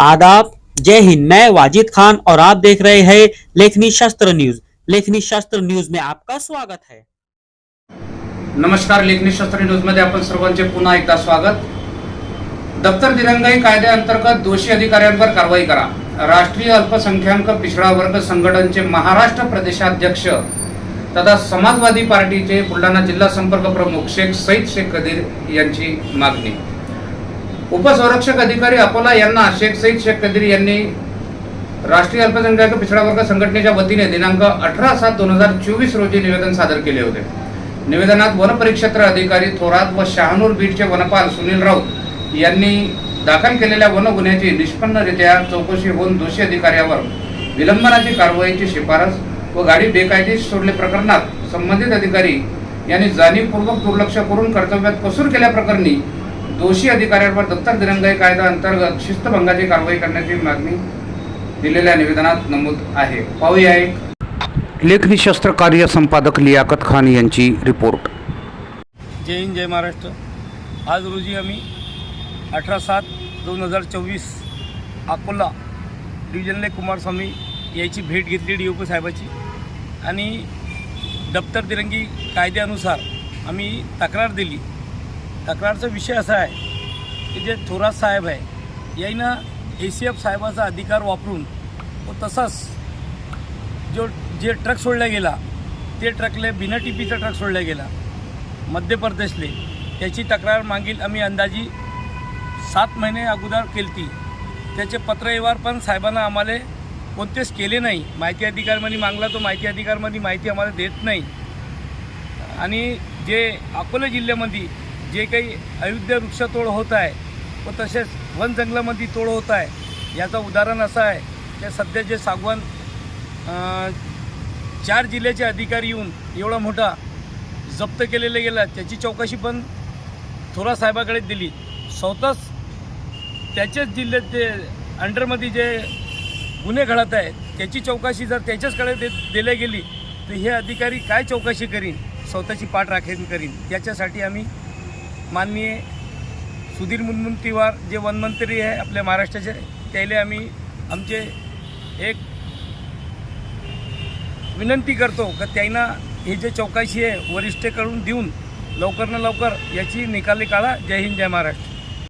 आदाब। जय हिंद। मैं वाजिद खान और आप देख रहे हैं लेखनी शास्त्र न्यूज। लेखनी शास्त्र न्यूज में आपका स्वागत है। नमस्कार लेखनी शास्त्र न्यूजमध्ये आपण सर्वांचे पुन्हा एकदा स्वागत. दप्तर दिरंगाई कायद्याअंतर्गत दोषी अधिकाऱ्यांवर कारवाई करा. राष्ट्रीय अल्पसंख्याक पिछडा वर्ग संघटनचे महाराष्ट्र प्रदेशाध्यक्ष तथा समाजवादी पार्टीचे बुलढाणा जिल्हा संपर्क प्रमुख शेख सईद शेख कदीर यांची मागणी. उपसंरक्षक अधिकारी अकोला यांना शेख सईद शेख कदीर यांनी राष्ट्रीय अल्पसंख्याक पिछडा वर्ग संघटनेच्या वतीने दिनांक अठरा सात दोन हजार चोवीस रोजी निवेदन सादर केले होते. निवेदनात वनपरिक्षेत्र अधिकारी थोरात व शहानूर बीडचे वनपाल सुनील राऊत यांनी दाखल केलेल्या वन गुन्ह्याची निष्पन्नरित्या चौकशी होऊन दोषी अधिकाऱ्यावर विलंबनाची कारवाईची शिफारस व गाडी बेकायदेशीर सोडले प्रकरणात संबंधित अधिकारी यांनी जाणीवपूर्वक दुर्लक्ष करून कर्तव्यात कसूर केल्याप्रकरणी दोषी अधिकाऱ्यांवर दप्तर दिरंगाई कायदा अंतर्गत शिस्तभंगाची कारवाई करण्याची मागणी दिलेल्या निवेदनात नमूद आहे. पाहूया एक लेखनी शस्त्र कार्य संपादक लियाकत खान यांची रिपोर्ट. जय हिंद जय महाराष्ट्र. आज रोजी आम्ही अठरा सात दोन हजार चोवीस अकोला डिव्हिजनले कुमारस्वामी याची भेट घेतली डी ओ पी साहेबाची. आणि दप्तर दिरंगी कायद्यानुसार आम्ही तक्रार दिली. तक्रारचा विषय असा आहे की जे थोरात साहेब आहे याईनं ए सी एफ साहेबाचा अधिकार वापरून व तसाच जो जे ट्रक सोडला गेला ते ट्रकले बिना टीपीचा ट्रक सोडला गेला मध्य प्रदेशले त्याची तक्रार मागील आम्ही अंदाजी सात महिने अगोदर केलती. त्याचे पत्रव्यवहार पण साहेबांना आम्हाला कोणतेच केले नाही. माहिती अधिकारमध्ये मागला तो माहिती अधिकारमध्ये माहिती आम्हाला देत नाही. आणि जे अकोला जिल्ह्यामध्ये जे काही अयोध्या वृक्षतोड होत आहे व तसेच वन जंगलामध्ये तोड होत आहे याचं उदाहरण असं आहे की सध्या जे सागवान चार जिल्ह्याचे अधिकारी येऊन एवढा मोठा जप्त केलेलं गेला त्याची चौकशी पण थोरा साहेबाकडे दिली. स्वतःच त्याच्याच जिल्ह्यात जे अंडरमध्ये जे गुन्हे घडत आहे त्याची चौकशी जर त्याच्याचकडे दे दिल्या गेली तर हे अधिकारी काय चौकशी करीन? स्वतःची पाठ राखेन करीन? याच्यासाठी आम्ही माननीय सुधीर मुनमुनतीवार जे वनमंत्री आहे आपल्या महाराष्ट्राचे त्याले आम्ही आमचे एक विनंती करतो का त्यांना हे जे चौकशी आहे वरिष्ठकडून देऊन लवकर न लवकर याची निकाली काढा. जय हिंद जय महाराष्ट्र.